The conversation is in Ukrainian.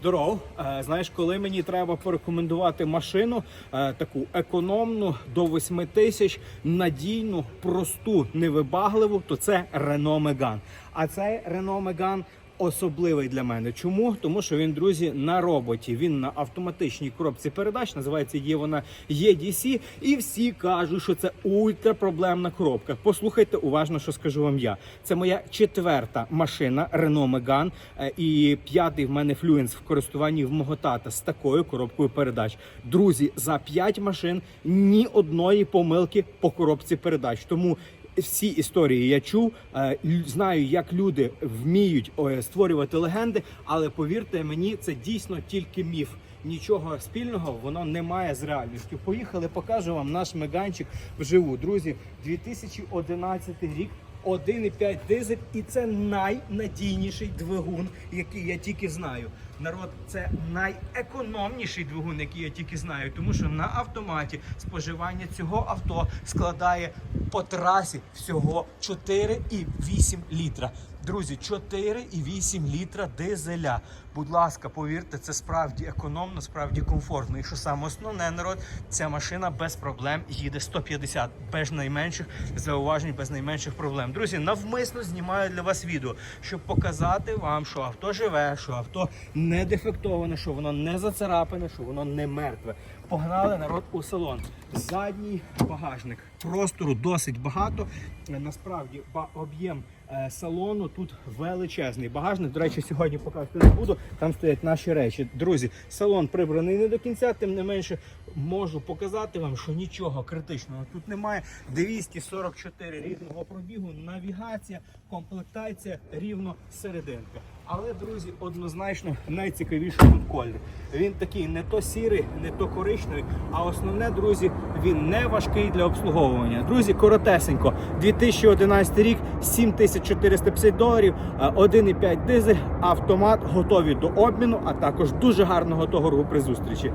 Здоров. Е, Знаєш, коли мені треба порекомендувати машину е, таку економну до 8 тисяч, надійну, просту, невибагливу, то це Renault Megane. А цей Renault Megane особливий для мене. Чому? Тому що він, друзі, на роботі. Він на автоматичній коробці передач. Називається є вона EDC. І всі кажуть, що це ультрапроблемна коробка. Послухайте уважно, що скажу вам я. Це моя четверта машина Renault Megane е, і п'ятий в мене Fluence в користуванні в мого тата з такою коробкою передач. Друзі, за п'ять машин ні одної помилки по коробці передач. Тому всі історії я чув, е, знаю, як люди вміють створювати легенди, але повірте мені, це дійсно тільки міф. Нічого спільного воно не має з реальністю. Поїхали, покажу вам наш меганчик вживу. Друзі, 2011 рік. 1,5 дизель, і це найнадійніший двигун, який я тільки знаю. Народ, це найекономніший двигун, який я тільки знаю, тому що на автоматі споживання цього авто складає по трасі всього 4,8 літра. Друзі, 4,8 літра дизеля. Будь ласка, повірте, це справді економно, справді комфортно. І що саме основне, народ, ця машина без проблем їде 150, без найменших зауважень, без найменших проблем. Друзі, навмисно знімаю для вас відео, щоб показати вам, що авто живе, що авто не дефектоване, що воно не зацарапане, що воно не мертве. Погнали народ у салон. Задній багажник. Простору досить багато. Насправді об'єм салону тут величезний. Багажник, до речі, сьогодні показувати не буду. Там стоять наші речі. Друзі, салон прибраний не до кінця, тим не менше можу показати вам, що нічого критичного тут немає. 244 рідного пробігу, навігація, комплектація рівно серединка. Але, друзі, однозначно найцікавіше тут колір. Він такий не то сірий, не то коричневий. А основне, друзі, він не важкий для обслуговування. Друзі, коротесенько, 2011 рік, 7450 доларів, е, 1,5 дизель, автомат готові до обміну, а також дуже гарного договору при зустрічі.